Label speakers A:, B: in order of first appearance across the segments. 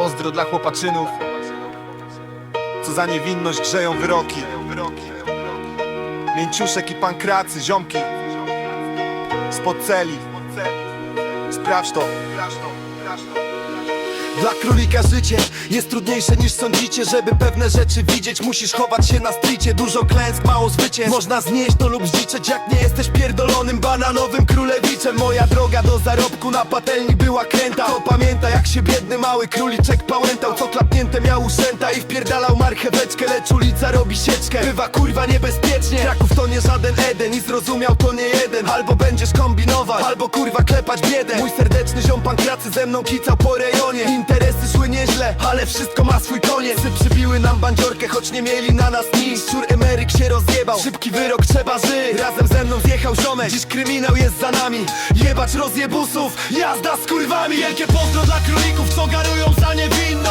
A: pozdro dla chłopaczynów Co za niewinność grzeją wyroki. Mięciuszek i pankracy, ziomki Spod celi. Sprawdź to.
B: Dla królika życie jest trudniejsze niż sądzicie. Żeby pewne rzeczy widzieć musisz chować się na stricie. Dużo klęsk, mało zwycięstw Można znieść to lub zdziczeć jak nie jesteś pierdolonym bananowym królewiczem Moja droga do zarobku na patelni była kręta. To pamięta jak się biedny mały króliczek pałętał Co klapnięte miał uszęta i wpierdalał marcheweczkę Lecz ulica robi sieczkę, bywa kurwa niebezpiecznie. Kraków to nie żaden Eden i zrozumiał to nie jeden. Albo będziesz kombinować, albo kurwa klepać biedę. Mój serdeczny ziom pankracy ze mną kicał po rejonie. Interesy szły nieźle, ale wszystko ma swój koniec. Psy przybiły nam bandziorkę, choć nie mieli na nas nic. Szczur emeryk się rozjebał, szybki wyrok trzeba żyć. Razem ze mną zjechał ziomek, dziś kryminał jest za nami. Jebać rozjebusów, jazda z kurwami. Wielkie pozdro dla królików, co garują za niewinność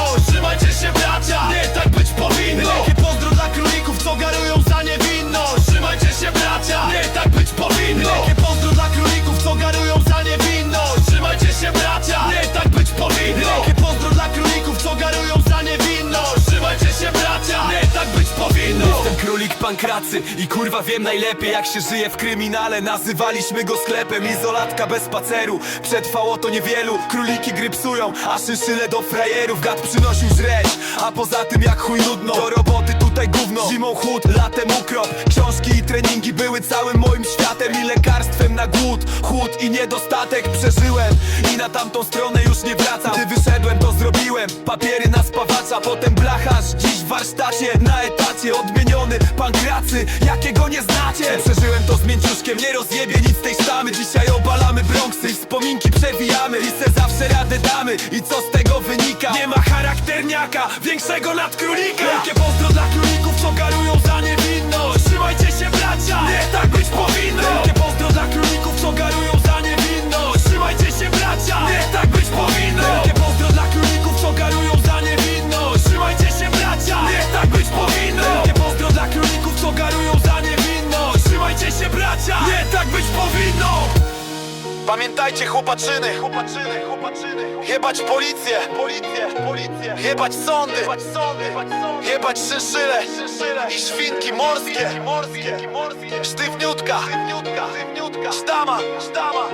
C: królik pankracy. I kurwa wiem najlepiej jak się żyje w kryminale. Nazywaliśmy go sklepem, izolatka bez spaceru. Przetrwało to niewielu, króliki gry psują A szynszyle do frajerów, gad przynosił żreć A poza tym jak chuj nudno, do roboty tutaj gówno Zimą chłód, latem ukrop. Książki i treningi były całym moim światem I lekarstwem na głód, chłód i niedostatek Przeżyłem. I na tamtą stronę już nie wracam. Gdy wyszedłem to zrobiłem, papiery na spawacza. Potem blacharz, dziś w warsztacie, na etacie Odmieniony pankracy, jakiego nie znacie? Przeżyłem to z mięciuszkiem, nie rozjebie nic tej sztamy. Dzisiaj obalamy Bronxy i wspominki przewijamy. I se zawsze radę damy. I co z tego wynika? Nie ma charakterniaka, większego nad królika. Wielkie pozdro dla królików, co garują za niewinność. Trzymajcie się bracia, nie tak być powinno
B: Pamiętajcie chłopaczyny, chłopaczyny, chłopaczyny. Jebać policję, policję, policję. Jebać sądy, jebać sądy, jebać szynszyle I świnki morskie, morskie, sztywniutka, sztywniutka, sztama, sztama